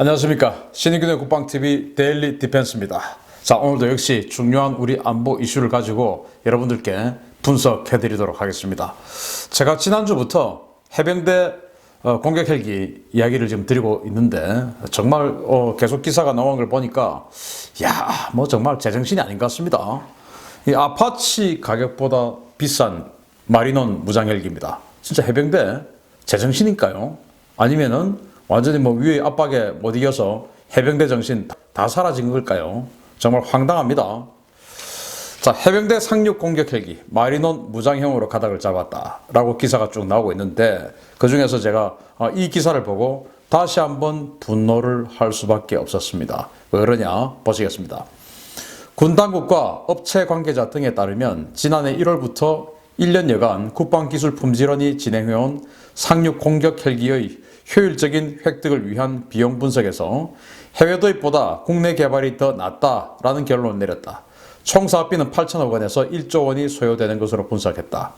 안녕하십니까. 신인균의 국방TV 데일리 디펜스입니다. 자, 오늘도 역시 중요한 우리 안보 이슈를 가지고 여러분들께 분석해 드리도록 하겠습니다. 제가 지난주부터 해병대 어, 공격 헬기 이야기를 지금 드리고 있는데 정말 어, 계속 기사가 나온 걸 보니까 야, 뭐 정말 제정신이 아닌 것 같습니다. 이 아파치 가격보다 비싼 마리논 무장 헬기입니다. 진짜 해병대 제정신일까요? 아니면은 완전히 뭐 위의 압박에 못 이겨서 해병대 정신 다 사라진 걸까요? 정말 황당합니다. 자, 해병대 상륙 공격 헬기 마리논 무장형으로 가닥을 잡았다라고 기사가 쭉 나오고 있는데 그 중에서 제가 어, 이 기사를 보고 다시 한번 분노를 할 수밖에 없었습니다. 왜 그러냐 보시겠습니다. 군 당국과 업체 관계자 등에 따르면 지난해 1월부터 1년여간 국방기술 품질원이 진행해온 상륙 공격 헬기의 효율적인 획득을 위한 비용 분석에서 해외 도입보다 국내 개발이 더 낫다라는 결론을 내렸다. 총 사업비는 8천억 원에서 1조 원이 소요되는 것으로 분석했다.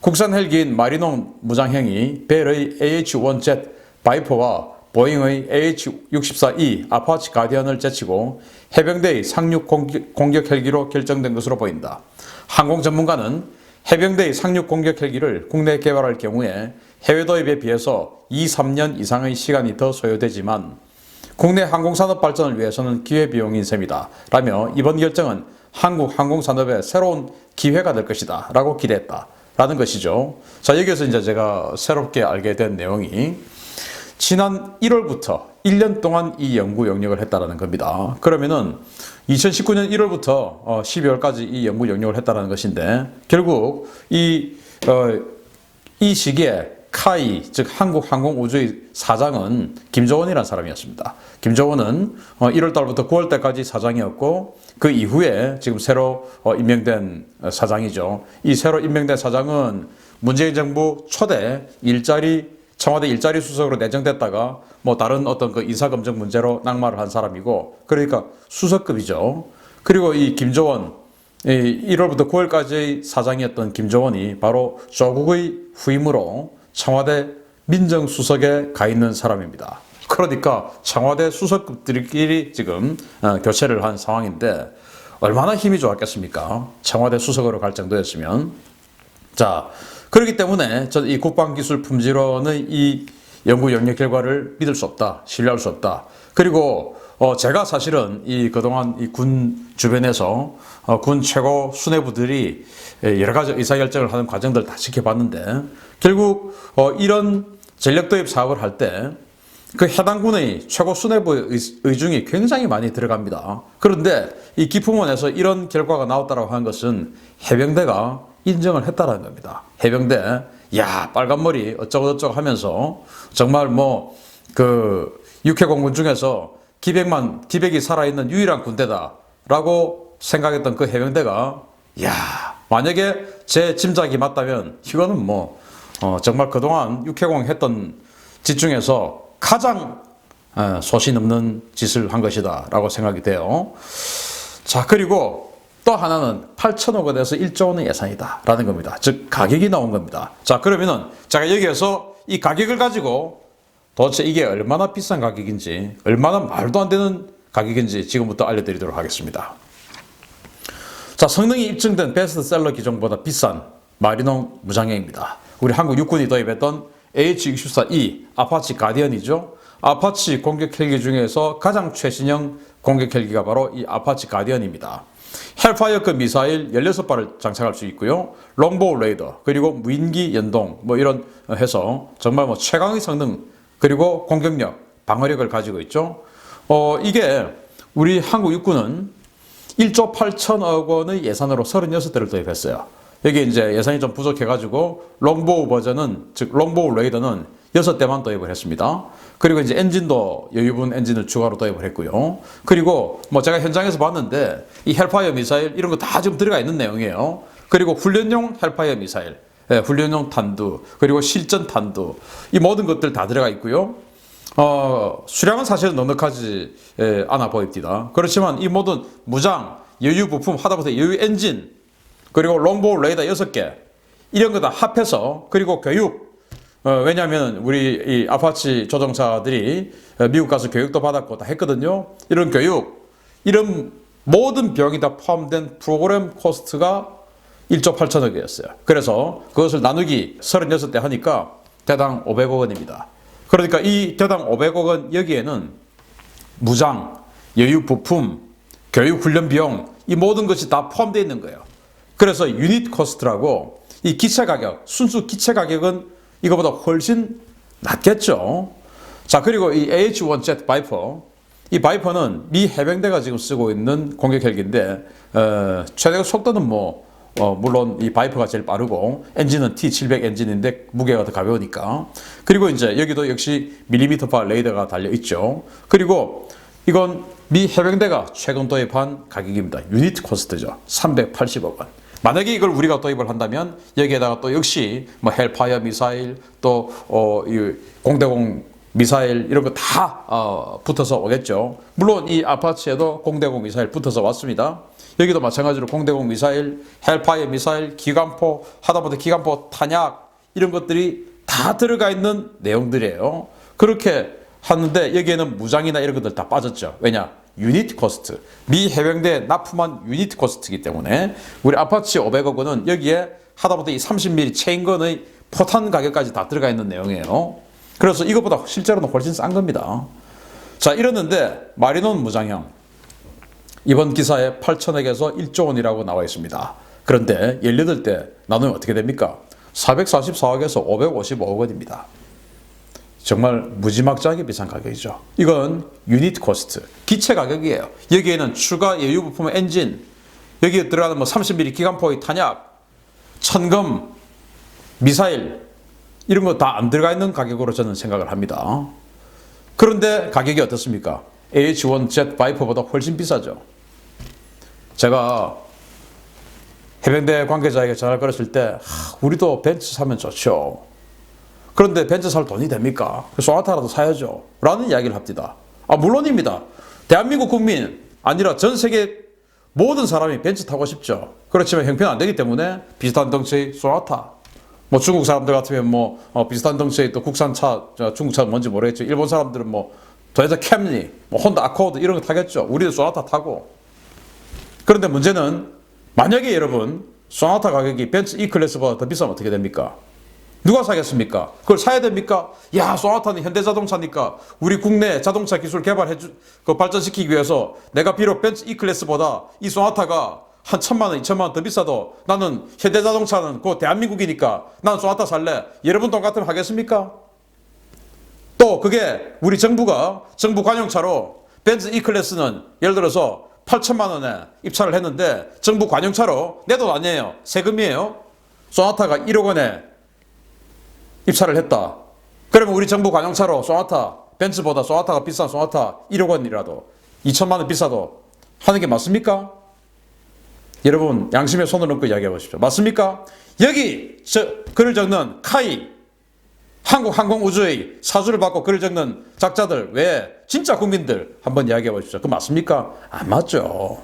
국산 헬기인 마리논 무장형이 벨의 AH-1Z 바이퍼와 보잉의 AH-64E 아파치 가디언을 제치고 해병대의 상륙 공격 헬기로 결정된 것으로 보인다. 항공 전문가는 해병대의 상륙 공격 헬기를 국내 개발할 경우에 해외 도입에 비해서 2, 3년 이상의 시간이 더 소요되지만 국내 항공산업 발전을 위해서는 기회비용인 셈이다. 라며 이번 결정은 한국 항공산업의 새로운 기회가 될 것이다. 라고 기대했다. 라는 것이죠. 자, 여기에서 이제 제가 새롭게 알게 된 내용이 지난 1월부터 1년 동안 이 연구 영역을 했다라는 겁니다. 그러면은 2019년 1월부터 12월까지 이 연구 영역을 했다라는 것인데 결국 이, 어, 이 시기에 카이 즉 한국항공우주의 사장은 김조원이라는 사람이었습니다. 김조원은 1월 달부터 9월 때까지 사장이었고 그 이후에 지금 새로 어, 임명된 사장이죠. 이 새로 임명된 사장은 문재인 정부 초대 일자리 청와대 일자리 수석으로 내정됐다가 뭐 다른 어떤 그 인사 검증 문제로 낙마를 한 사람이고 그러니까 수석급이죠. 그리고 이 김조원 1월부터 9월까지 사장이었던 김조원이 바로 조국의 후임으로 청와대 민정수석에 가 있는 사람입니다. 그러니까 청와대 수석급들끼리 지금 어, 교체를 한 상황인데 얼마나 힘이 좋았겠습니까? 청와대 수석으로 갈 정도였으면 자 그렇기 때문에 저는 이 국방기술 품질원의 이 연구 영역 결과를 믿을 수 없다, 신뢰할 수 없다. 그리고 어 제가 사실은 이 그동안 이 군 주변에서 어 군 최고 수뇌부들이 여러 가지 의사결정을 하는 과정들 다 지켜봤는데 결국 어 이런 전력 도입 사업을 할 때 그 해당 군의 최고 수뇌부의 의중이 굉장히 많이 들어갑니다. 그런데 이 기품원에서 이런 결과가 나왔다고 하는 것은 해병대가 인정을 했다라는 겁니다. 해병대, 야, 빨간머리 어쩌고저쩌고 하면서 정말 뭐 그 육해공군 중에서 기백만, 기백이 살아있는 유일한 군대다라고 생각했던 그 해병대가 야, 만약에 제 짐작이 맞다면 이거는 뭐 어, 정말 그동안 육해공 했던 짓 중에서 가장 어, 소신 없는 짓을 한 것이다라고 생각이 돼요. 자, 그리고 또 하나는 8천억 원에서 1조 원의 예산이다. 라는 겁니다. 즉, 가격이 나온 겁니다. 자, 그러면은 제가 여기에서 이 가격을 가지고 도대체 이게 얼마나 비싼 가격인지, 얼마나 말도 안 되는 가격인지 지금부터 알려드리도록 하겠습니다. 자, 성능이 입증된 베스트셀러 기종보다 비싼 마리논 무장형입니다. 우리 한국 육군이 도입했던 H-64E 아파치 가디언이죠. 아파치 공격 헬기 중에서 가장 최신형 공격 헬기가 바로 이 아파치 가디언입니다. 헬파이어급 미사일 16발을 장착할 수 있고요. 롱보우 레이더, 그리고 무인기 연동, 뭐 이런 해서 정말 뭐 최강의 성능, 그리고 공격력, 방어력을 가지고 있죠. 어, 이게 우리 한국 육군은 1조 8천억 원의 예산으로 36대를 도입했어요. 여기 이제 예산이 좀 부족해가지고 롱보우 버전은, 즉 롱보우 레이더는 6대만 도입을 했습니다. 그리고 이제 엔진도 여유분 엔진을 추가로 도입을 했고요. 그리고 뭐 제가 현장에서 봤는데 이 헬파이어 미사일 이런 거 다 지금 들어가 있는 내용이에요. 그리고 훈련용 헬파이어 미사일, 예, 훈련용 탄두, 그리고 실전 탄두 이 모든 것들 다 들어가 있고요. 어, 수량은 사실 넉넉하지 예, 않아 보입니다. 그렇지만 이 모든 무장, 여유 부품 하다못해 여유 엔진, 그리고 롱보우 레이더 6개 이런 거 다 합해서 그리고 교육 어, 왜냐하면 우리 이 아파치 조종사들이 어, 미국 가서 교육도 받았고 다 했거든요. 이런 교육, 이런 모든 비용이 다 포함된 프로그램 코스트가 1조 8천억이었어요. 그래서 그것을 나누기 36대 하니까 대당 500억 원입니다. 그러니까 이 대당 500억 원 여기에는 무장, 여유 부품, 교육 훈련 비용 이 모든 것이 다 포함되어 있는 거예요. 그래서 유닛 코스트라고 이 기체 가격, 순수 기체 가격은 이거보다 훨씬 낮겠죠. 자, 그리고 이 AH-1Z 바이퍼 이 바이퍼는 미 해병대가 지금 쓰고 있는 공격 헬기인데 어, 최대 속도는 뭐 어, 물론 이 바이퍼가 제일 빠르고 엔진은 T700 엔진인데 무게가 더 가벼우니까 그리고 이제 여기도 역시 밀리미터파 레이더가 달려 있죠. 그리고 이건 미 해병대가 최근 도입한 가격입니다. 유니트 코스트죠. 380억 원. 만약에 이걸 우리가 도입을 한다면 여기에다가 또 역시 뭐 헬파이어 미사일 또 어, 이 공대공 미사일 이런 거다 어, 붙어서 오겠죠. 물론 이 아파치에도 공대공 미사일 붙어서 왔습니다. 여기도 마찬가지로 공대공 미사일, 헬파이어 미사일, 기관포, 하다못해 기관포 탄약 이런 것들이 다 들어가 있는 내용들이에요. 그렇게 하는데 여기에는 무장이나 이런 것들 다 빠졌죠. 왜냐? 유니트 코스트. 미 해병대에 납품한 유니트 코스트이기 때문에 우리 아파치 500억 원은 여기에 하다못해 이 30mm 체인건의 포탄 가격까지 다 들어가 있는 내용이에요. 그래서 이것보다 실제로는 훨씬 싼 겁니다. 자, 이러는데 마리논 무장형. 이번 기사에 8천억에서 1조 원이라고 나와 있습니다. 그런데 18대 나누면 어떻게 됩니까? 444억에서 555억 원입니다. 정말 무지막지하게 비싼 가격이죠. 이건 유닛 코스트, 기체 가격이에요. 여기에는 추가 예유 부품 엔진, 여기에 들어가는 뭐 30mm 기관포의 탄약, 천금, 미사일 이런 거 다 안 들어가 있는 가격으로 저는 생각을 합니다. 그런데 가격이 어떻습니까? AH-1Z 바이퍼보다 훨씬 비싸죠. 제가 해병대 관계자에게 전화를 걸었을 때 하, 우리도 벤츠 사면 좋죠. 그런데 벤츠 살 돈이 됩니까? 소나타라도 사야죠. 라는 이야기를 합니다. 아, 물론입니다. 대한민국 국민, 아니라 전 세계 모든 사람이 벤츠 타고 싶죠. 그렇지만 형편 안 되기 때문에 비슷한 덩치의 소나타. 뭐 중국 사람들 같으면 뭐 어, 비슷한 덩치의 또 국산차, 저 중국차는 뭔지 모르겠죠. 일본 사람들은 뭐 도요타 캠리, 뭐 혼다 아코드 이런 거 타겠죠. 우리도 소나타 타고. 그런데 문제는 만약에 여러분 소나타 가격이 벤츠 E 클래스보다 더 비싸면 어떻게 됩니까? 누가 사겠습니까? 그걸 사야 됩니까? 야, 소나타는 현대자동차니까 우리 국내 자동차 기술 개발해 주, 그 발전시키기 위해서 내가 비록 벤츠 E 클래스보다 이 소나타가 한 천만 원, 이천만 원 더 비싸도 나는 현대자동차는 그 대한민국이니까 나는 소나타 살래. 여러분 돈 같으면 하겠습니까? 또 그게 우리 정부가 정부 관용차로 벤츠 E 클래스는 예를 들어서 8천만 원에 입찰을 했는데 정부 관용차로 내 돈 아니에요. 세금이에요. 소나타가 1억 원에 입찰을 했다. 그러면 우리 정부 관용차로 소나타, 벤츠보다 소나타가 비싼 소나타 1억 원이라도 2천만 원 비싸도 하는 게 맞습니까? 여러분 양심에 손을 얹고 이야기해 보십시오. 맞습니까? 여기 저 글을 적는 카이 한국항공우주의 사주를 받고 글을 적는 작자들 왜 진짜 국민들 한번 이야기해 보십시오. 그 맞습니까? 안 맞죠.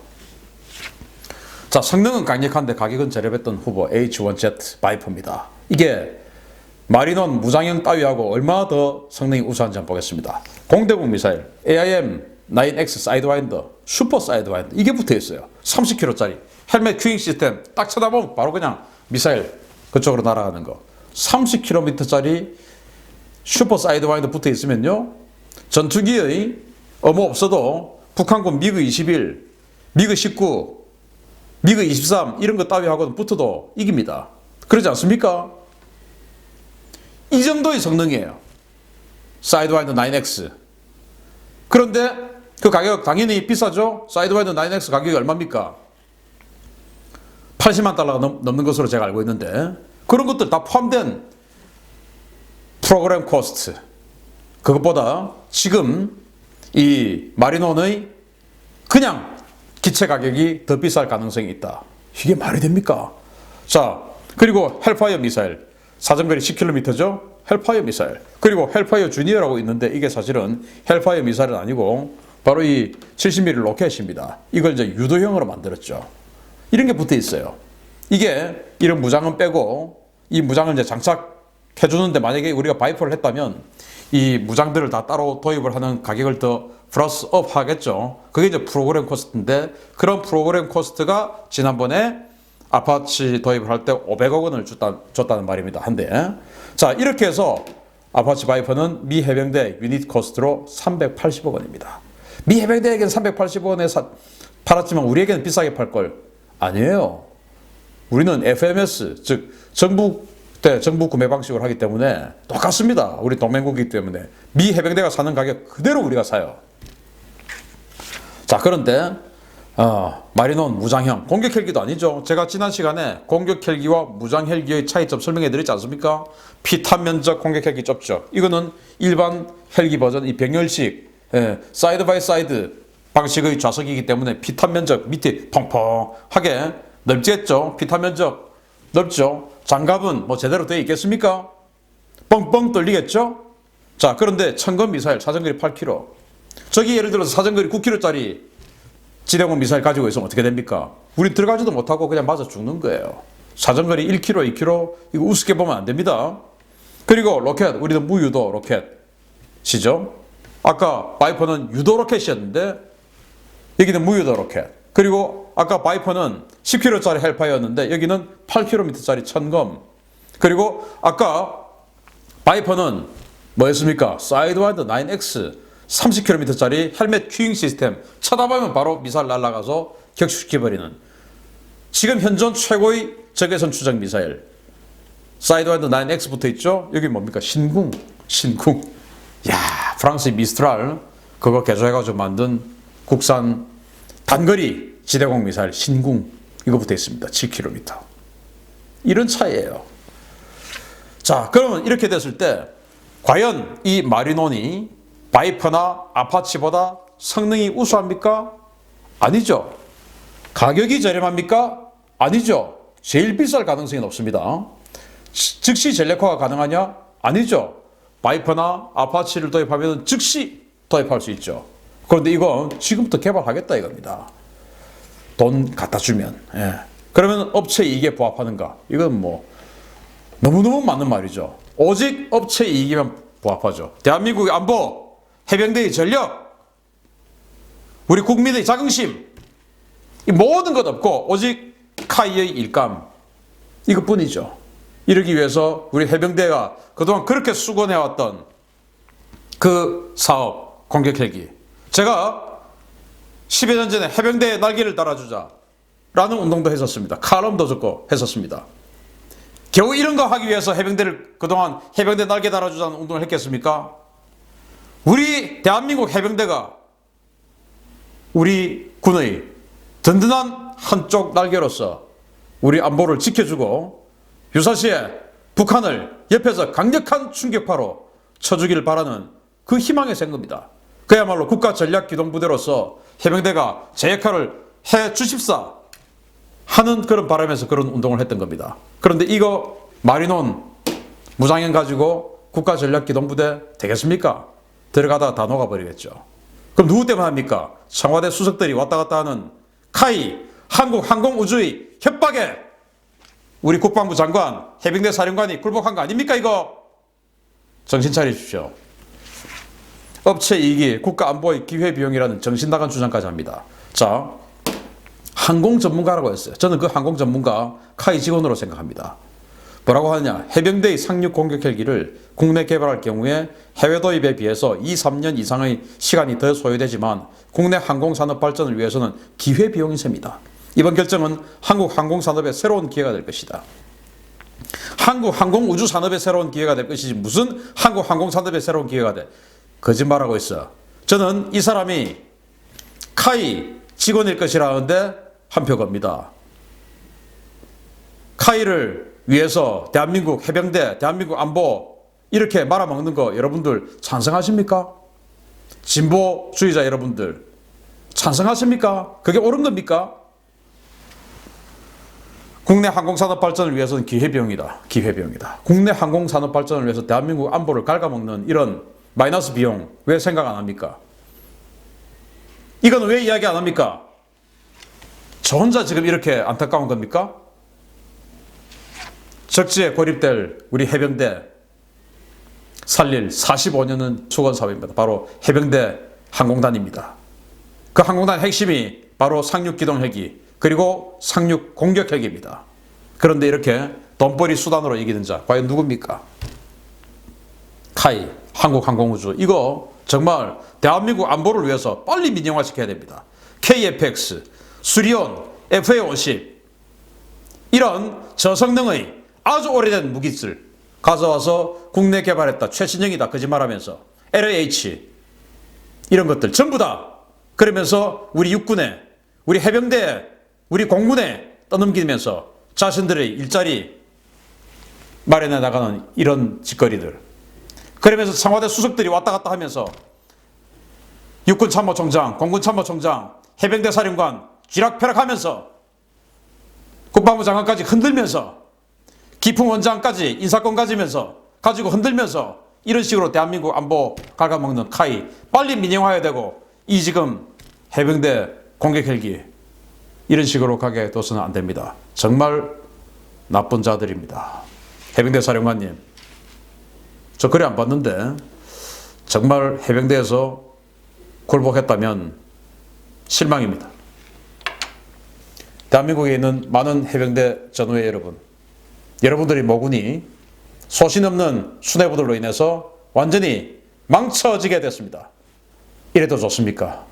자 성능은 강력한데 가격은 저렴했던 후보 H1Z 바이퍼입니다. 이게 마리논 무장형 따위하고 얼마나 더 성능이 우수한지 한번 보겠습니다. 공대공 미사일 AIM-9X 사이드와인더 슈퍼 사이드와인더 이게 붙어 있어요. 30km짜리 헬멧 큐잉 시스템 딱 쳐다보면 바로 그냥 미사일 그쪽으로 날아가는 거. 30km짜리 슈퍼 사이드와인더 붙어 있으면요. 전투기의 어머 없어도 북한군 미그 21, 미그 19, 미그 23 이런 거 따위하고는 붙어도 이깁니다. 그러지 않습니까? 이 정도의 성능이에요. 사이드와인더 9X. 그런데 그 가격 당연히 비싸죠? 사이드와인더 9X 가격이 얼마입니까? 80만 달러가 넘, 넘는 것으로 제가 알고 있는데 그런 것들 다 포함된 프로그램 코스트 그것보다 지금 이 마리논의 그냥 기체 가격이 더 비쌀 가능성이 있다. 이게 말이 됩니까? 자, 그리고 헬파이어 미사일 사정거리 10km죠. 헬파이어 미사일. 그리고 헬파이어 주니어라고 있는데 이게 사실은 헬파이어 미사일은 아니고 바로 이 70mm 로켓입니다. 이걸 이제 유도형으로 만들었죠. 이런 게 붙어 있어요. 이게 이런 무장은 빼고 이 무장을 이제 장착 해 주는데 만약에 우리가 바이퍼를 했다면 이 무장들을 다 따로 도입을 하는 가격을 더 플러스 업 하겠죠. 그게 이제 프로그램 코스트인데 그런 프로그램 코스트가 지난번에 아파치 도입을 할 때 500억 원을 줬다, 줬다는 말입니다. 한 대. 자, 이렇게 해서 아파치 바이퍼는 미 해병대 유닛 코스트로 380억 원입니다. 미 해병대에게는 380억 원에 사, 팔았지만 우리에게는 비싸게 팔 걸 아니에요. 우리는 FMS 즉 정부 때 정부 구매 방식으로 하기 때문에 똑같습니다. 우리 동맹국이기 때문에 미 해병대가 사는 가격 그대로 우리가 사요. 자 그런데 어, 마리논 무장형 공격 헬기도 아니죠. 제가 지난 시간에 공격 헬기와 무장 헬기의 차이점 설명해 드렸지 않습니까? 피탄 면적 공격 헬기 좁죠. 이거는 일반 헬기 버전 이 병렬식 예, 사이드 바이 사이드 방식의 좌석이기 때문에 피탄 면적 밑에 펑펑하게 넓겠죠. 피탄 면적 넓죠. 장갑은 뭐 제대로 되어 있겠습니까? 뻥뻥 뚫리겠죠? 자, 그런데 천건 미사일 사정거리 8km. 저기 예를 들어서 사정거리 9km짜리 지대공 미사일 가지고 있으면 어떻게 됩니까? 우리 들어가지도 못하고 그냥 맞아 죽는 거예요. 사정거리 1km, 2km 이거 우습게 보면 안 됩니다. 그리고 로켓, 우리도 무유도 로켓이죠. 아까 바이퍼는 유도 로켓이었는데 여기는 무유도 로켓. 그리고 아까 바이퍼는 10km짜리 헬파이였는데 여기는 8km짜리 천검. 그리고 아까 바이퍼는 뭐였습니까? 사이드와이드 9X 30km짜리 헬멧 큐잉 시스템 쳐다보면 바로 미사일 날아가서 격추시켜버리는 지금 현존 최고의 적외선 추적 미사일 사이드와이드 9X 붙어 있죠? 여기 뭡니까? 신궁 신궁 야 프랑스의 미스트랄 그거 개조해가지고 만든 국산 단거리 지대공 미사일 신궁 이거 붙어 있습니다 7km 이런 차이예요 자, 그러면 이렇게 됐을 때 과연 이 마리논이 바이퍼나 아파치보다 성능이 우수합니까? 아니죠. 가격이 저렴합니까? 아니죠. 제일 비쌀 가능성이 높습니다. 시- 즉시 전력화가 가능하냐? 아니죠. 바이퍼나 아파치를 도입하면 즉시 도입할 수 있죠. 그런데 이건 지금부터 개발하겠다 이겁니다. 돈 갖다 주면. 예. 그러면 업체 이익에 부합하는가? 이건 뭐 너무너무 맞는 말이죠. 오직 업체 이익이면 부합하죠. 대한민국의 안보, 해병대의 전력, 우리 국민의 자긍심, 이 모든 것 없고 오직 카이의 일감 이것뿐이죠. 이러기 위해서 우리 해병대가 그동안 그렇게 수고해왔던 그 사업 공격 헬기 제가 10여 년 전에 해병대의 날개를 달아주자 라는 운동도 했었습니다. 칼럼도 적고 했었습니다. 겨우 이런 거 하기 위해서 해병대를 그동안 해병대 날개 달아주자는 운동을 했겠습니까? 우리 대한민국 해병대가 우리 군의 든든한 한쪽 날개로서 우리 안보를 지켜주고 유사시에 북한을 옆에서 강력한 충격파로 쳐주기를 바라는 그 희망의 생겁니다. 그야말로 국가 전략 기동부대로서 해병대가 제 역할을 해 주십사 하는 그런 바람에서 그런 운동을 했던 겁니다. 그런데 이거 마리논 무장형 가지고 국가 전략 기동부대 되겠습니까? 들어가다 다 녹아버리겠죠. 그럼 누구 때문에 합니까? 청와대 수석들이 왔다 갔다 하는 카이 한국 항공우주의 협박에 우리 국방부 장관, 해병대 사령관이 굴복한 거 아닙니까 이거? 정신 차리십시오. 업체 이익이 국가 안보의 기회 비용이라는 정신 나간 주장까지 합니다. 자, 항공 전문가라고 했어요. 저는 그 항공 전문가 카이 직원으로 생각합니다. 뭐라고 하느냐? 해병대의 상륙 공격 헬기를 국내 개발할 경우에 해외 도입에 비해서 2, 3년 이상의 시간이 더 소요되지만 국내 항공 산업 발전을 위해서는 기회 비용이 셉니다. 이번 결정은 한국 항공 산업의 새로운 기회가 될 것이다. 한국 항공 우주 산업의 새로운 기회가 될 것이지 무슨 한국 항공 산업의 새로운 기회가 돼? 거짓말하고 있어. 저는 이 사람이 카이 직원일 것이라는데 한 표 겁니다. 카이를 위해서 대한민국 해병대, 대한민국 안보 이렇게 말아먹는 거 여러분들 찬성하십니까? 진보주의자 여러분들 찬성하십니까? 그게 옳은 겁니까? 국내 항공산업 발전을 위해서는 기회비용이다. 기회비용이다. 국내 항공산업 발전을 위해서 대한민국 안보를 갉아먹는 이런 마이너스 비용 왜 생각 안 합니까? 이건 왜 이야기 안 합니까? 저 혼자 지금 이렇게 안타까운 겁니까? 적지에 고립될 우리 해병대 살릴 45년은 수건 사업입니다. 바로 해병대 항공단입니다. 그 항공단 핵심이 바로 상륙기동 헬기 그리고 상륙 공격 헬기입니다. 그런데 이렇게 돈벌이 수단으로 이기는 자 과연 누굽니까? 카이 한국항공우주. 이거 정말 대한민국 안보를 위해서 빨리 민영화시켜야 됩니다. KFX, 수리온, FA50 이런 저성능의 아주 오래된 무기들 가져와서 국내 개발했다 최신형이다 거짓말하면서. LH 이런 것들 전부 다. 그러면서 우리 육군에 우리 해병대 우리 공군에 떠넘기면서 자신들의 일자리 마련해 나가는 이런 짓거리들 그러면서 청와대 수석들이 왔다 갔다 하면서 육군 참모총장, 공군 참모총장, 해병대 사령관 쥐락펴락하면서 국방부 장관까지 흔들면서 기풍 원장까지 인사권 가지면서 가지고 흔들면서 이런 식으로 대한민국 안보 갉아먹는 카이 빨리 민영화해야 되고 이 지금 해병대 공격 헬기 이런 식으로 가게 둬서는 안 됩니다. 정말 나쁜 자들입니다. 해병대 사령관님 저 그래 안 봤는데 정말 해병대에서 굴복했다면 실망입니다. 대한민국에 있는 많은 해병대 전우회 여러분, 여러분들이 모군이 소신 없는 수뇌부들로 인해서 완전히 망쳐지게 됐습니다. 이래도 좋습니까?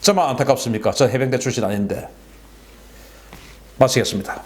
저만 안타깝습니까? 저 해병대 출신 아닌데. 마치겠습니다.